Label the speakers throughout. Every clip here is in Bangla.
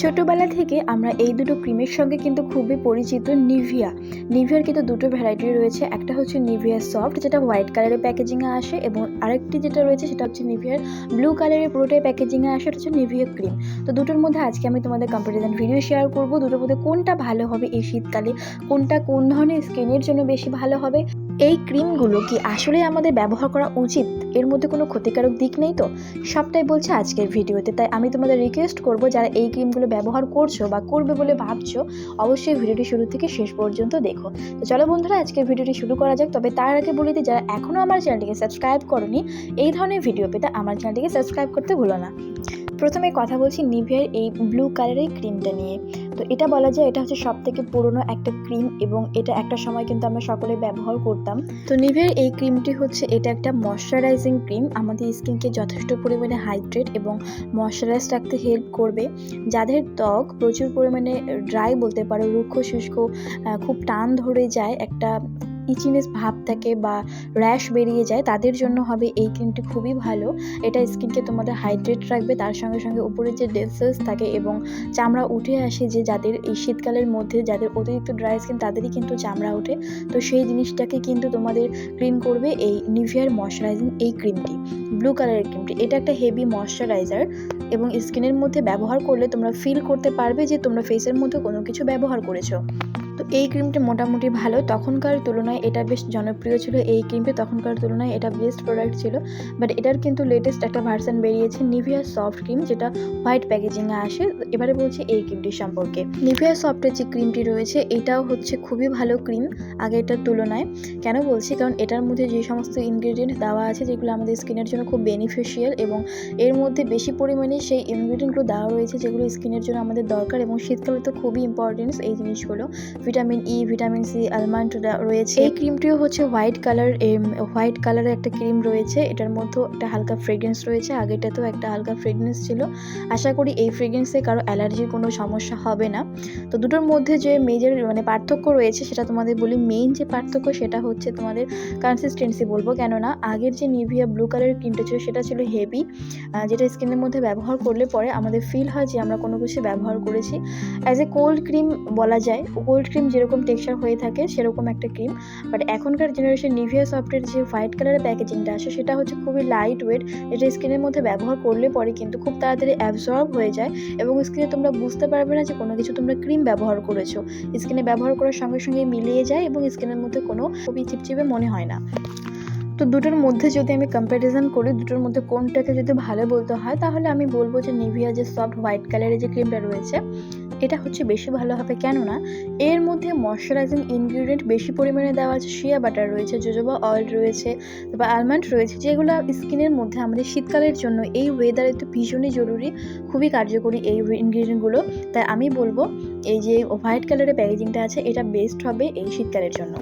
Speaker 1: ছোটোবেলা থেকে আমরা এই দুটো ক্রিমের সঙ্গে কিন্তু খুবই পরিচিত নিভিয়া। নিভিয়ার কিন্তু দুটো ভ্যারাইটি রয়েছে। একটা হচ্ছে নিভিয়া সফট যেটা হোয়াইট কালারের প্যাকেজিংয়ে আসে, এবং আরেকটি যেটা রয়েছে সেটা হচ্ছে নিভিয়ার ব্লু কালারের পুরোটাই প্যাকেজিংয়ে আসে, এটা হচ্ছে নিভিয়া ক্রিম তো দুটোর মধ্যে আজকে আমি তোমাদের কম্পারিজন ভিডিও শেয়ার করব, দুটোর মধ্যে কোনটা ভালো হবে এই শীতকালে, কোনটা কোন ধরনের স্কিনের জন্য বেশি ভালো হবে। এই ক্রিমগুলো কি আসলে আমাদের ব্যবহার করা উচিত? এর মধ্যে কোনো ক্ষতিকারক দিক নেই তো? সবটাই বলছে আজকের ভিডিওতে, তাই আমি তোমাদের রিকোয়েস্ট করব যারা এই ক্রিমগুলো ব্যবহার করছ বা করবে বলে ভাবছ, অবশ্যই ভিডিওটি শুরু থেকে শেষ পর্যন্ত দেখো। তো চলো বন্ধুরা আজকের ভিডিওটি শুরু করা যাক। তবে তার আগে বলে দিই, যারা এখনও আমার চ্যানেলটিকে সাবস্ক্রাইব করনি, এই ধরনের ভিডিও পেতে আমার চ্যানেলটিকে সাবস্ক্রাইব করতে ভুলো না। প্রথমে কথা বলছি নিভিয়ার এই ব্লু কালারের ক্রিমটা নিয়ে। তো এটা বলা যায় এটা হচ্ছে সব থেকে পুরনো একটা ক্রিম এবং এটা একটা সময় কিন্তু আমরা সকলে ব্যবহার করতাম। তো নিভের এই ক্রিমটি হচ্ছে এটা একটা ময়শ্চারাইজিং ক্রিম। আমাদের স্কিনকে যথেষ্ট পরিমাণে হাইড্রেট এবং ময়শ্চারাইজ রাখতে হেল্প করবে। যাদের ত্বক প্রচুর পরিমাণে ড্রাই বলতে পারো, রুক্ষ শুষ্ক খুব টান ধরে যায় একটা ইচিনেস ভাব থাকে বা র্যাশ বেরিয়ে যায়, তাদের জন্য হবে এই ক্রিমটি খুবই ভালো। এটা স্কিনকে তোমাদের হাইড্রেট রাখবে, তার সঙ্গে সঙ্গে উপরে যে ডেড থাকে এবং চামড়া উঠে আসে যে যাদের এই শীতকালের মধ্যে যাদের অতিরিক্ত ড্রাই স্কিন তাদেরই কিন্তু চামড়া ওঠে। তো সেই জিনিসটাকে কিন্তু তোমাদের ক্লিন করবে এই নিভিয়ার ময়শ্চারাইজিং এই ক্রিমটি ব্লু কালারের ক্রিমটি এটা একটা হেভি ময়শ্চারাইজার এবং স্কিনের মধ্যে ব্যবহার করলে তোমরা ফিল করতে পারবে যে তোমরা ফেসের মধ্যে কোনো কিছু ব্যবহার করেছ। এই ক্রিমটি মোটামুটি ভালো। তখনকার তুলনায় এটা বেশ জনপ্রিয় ছিল। এই ক্রিমটি তখনকার তুলনায় এটা বেস্ট প্রোডাক্ট ছিল। বাট এটার কিন্তু লেটেস্ট একটা ভার্সন বেরিয়েছে নিভিয়া সফট ক্রিম যেটা হোয়াইট প্যাকেজিংয়ে আসে। এবারে বলছি এই ক্রিমটির সম্পর্কে। নিভিয়া সফটের যে ক্রিমটি রয়েছে, এটাও হচ্ছে খুবই ভালো ক্রিম আগেরটার তুলনায়। কেন বলছি? কারণ এটার মধ্যে যে সমস্ত ইনগ্রিডিয়েন্ট দেওয়া আছে, যেগুলো আমাদের স্কিনের জন্য খুব বেনিফিশিয়াল এবং এর মধ্যে বেশি পরিমাণে সেই ইনগ্রিডিয়েন্টগুলো দেওয়া রয়েছে, যেগুলো স্কিনের জন্য আমাদের দরকার এবং শীতকালে তো খুবই ইম্পর্টেন্স এই জিনিসগুলো। Vitamin E vitamin C almond রয়েছে। এই ক্রিমটিও হচ্ছে হোয়াইট কালার হোয়াইট কালারের একটা ক্রিম রয়েছে। এটার মধ্যেও একটা হালকা ফ্রেগ্রেন্স রয়েছে। আগেরটাতেও একটা হালকা ফ্রেগ্রেন্স ছিল। আশা করি এই ফ্রেগ্রেন্সে কারও অ্যালার্জির কোনো সমস্যা হবে না। তো দুটোর মধ্যে যে মেজর মানে পার্থক্য রয়েছে, সেটা তোমাদের বলি। মেইন যে পার্থক্য, সেটা হচ্ছে তোমাদের কনসিস্টেন্সি বলব। কেননা আগের যে নিভিয়া ব্লু কালারের ক্রিমটা ছিল, সেটা ছিল হেভি যেটা স্কিনের মধ্যে ব্যবহার করলে পরে আমাদের ফিল হয় যে আমরা কোনো কিছু ব্যবহার করেছি। অ্যাজ এ কোল্ড ক্রিম বলা যায় কোল্ড ক্রিম যেরকম টেক্সচার হয়ে থাকে, সেরকম একটা ক্রিম বাট এখনকার জেনারেশন নিভিয়া সফটের যে হোয়াইট কালারের প্যাকেজিংটা আসে, সেটা হচ্ছে খুবই লাইট ওয়েট যেটা স্কিনের মধ্যে ব্যবহার করলে পরে কিন্তু খুব তাড়াতাড়ি অ্যাবজর্ব হয়ে যায় এবং স্কিনে তোমরা বুঝতে পারবে না যে কোনো কিছু তোমরা ক্রিম ব্যবহার করেছ। স্কিনে ব্যবহার করার সঙ্গে সঙ্গে মিলিয়ে যায় এবং স্কিনের মধ্যে কোনো খুবই চিপচিপে মনে হয় না। তো দুটোর মধ্যে যদি আমি কম্প্যারিজন করি, দুটোর মধ্যে কোনটাকে যদি ভালো বলতে হয়, তাহলে আমি বলব যে নিভিয়া যে সফট হোয়াইট কালারের যে ক্রিমটা রয়েছে, এটা হচ্ছে বেশি ভালো হবে। কেননা, এর মধ্যে ময়শ্চারাইজিং ইনগ্রিডিয়েন্ট বেশি পরিমাণে দেওয়া আছে শিয়া বাটার রয়েছে জোজোবা অয়েল রয়েছে বা আলমন্ড রয়েছে, যেগুলো স্কিনের মধ্যে আমাদের শীতকালের জন্য এই ওয়েদারে তো ভীষণই জরুরি, খুবই কার্যকরী এই ইনগ্রিডিয়েন্টগুলো তাই আমি বলব, এই যে হোয়াইট কালারের প্যাকেজিংটা আছে, এটা বেস্ট হবে এই শীতকালের জন্য।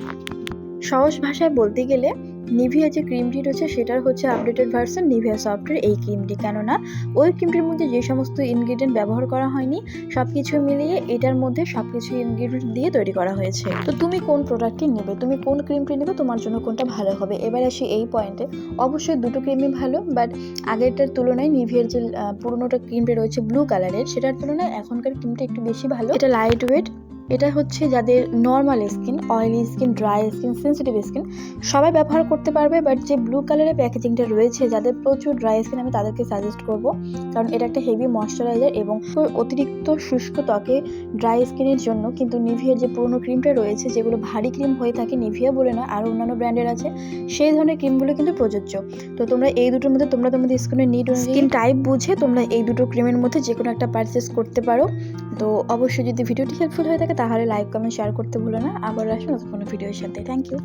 Speaker 1: সহজ ভাষায় বলতে গেলে নিভিয়া যে ক্রিমটি রয়েছে, সেটার হচ্ছে আপডেটেড ভার্সন নিভিয়া সফটের এই ক্রিমটি কেননা, ওই ক্রিমটির মধ্যে যে সমস্ত ইনগ্রিডিয়েন্ট ব্যবহার করা হয়নি সব কিছু মিলিয়ে এটার মধ্যে সব কিছু ইনগ্রিডিয়েন্ট দিয়ে তৈরি করা হয়েছে। তো তুমি কোন প্রোডাক্টটি নেবে? তুমি কোন ক্রিমটি নেবে? তোমার জন্য কোনটা ভালো হবে? এবার আসি এই পয়েন্টে অবশ্যই দুটো ক্রিমই ভালো বাট আগেরটার তুলনায় নিভিয়ার যে পুরোনোটা ক্রিমটা রয়েছে ব্লু কালারের সেটার তুলনায় এখনকার ক্রিমটা একটু বেশি ভালো। এটা লাইট ওয়েট এটা হচ্ছে যাদের normal skin oily skin dry skin sensitive skin সবাই ব্যবহার করতে পারবে বাট যে ব্লু কালারের প্যাকেজিংটা রয়েছে যাদের প্রচুর ড্রাই স্কিন আমি তাদেরকে সাজেস্ট করব। কারণ এটা একটা হেভি ময়শ্চারাইজার এবং অতিরিক্ত শুষ্ক ত্বকে ড্রাই স্কিনের জন্য কিন্তু নিভিয়ার যে পুরোনো ক্রিমটা রয়েছে যেগুলো ভারী ক্রিম হয়ে থাকে নিভিয়া বলে না আর অন্যান্য ব্র্যান্ডের আছে সেই ধরনের ক্রিমগুলো কিন্তু প্রযোজ্য। তো তোমরা এই দুটোর মধ্যে তোমরা তোমাদের স্কিনের নিড স্কিন টাইপ বুঝে তোমরা এই দুটো ক্রিমের মধ্যে যে কোনো একটা পারচেস করতে পারো। তো অবশ্যই যদি ভিডিওটি হেল্পফুল হয়ে থাকে তাহলে লাইক কমেন্ট শেয়ার করতে ভুলো না। আবার আসুন কোনো ভিডিওর সাথে। Thank you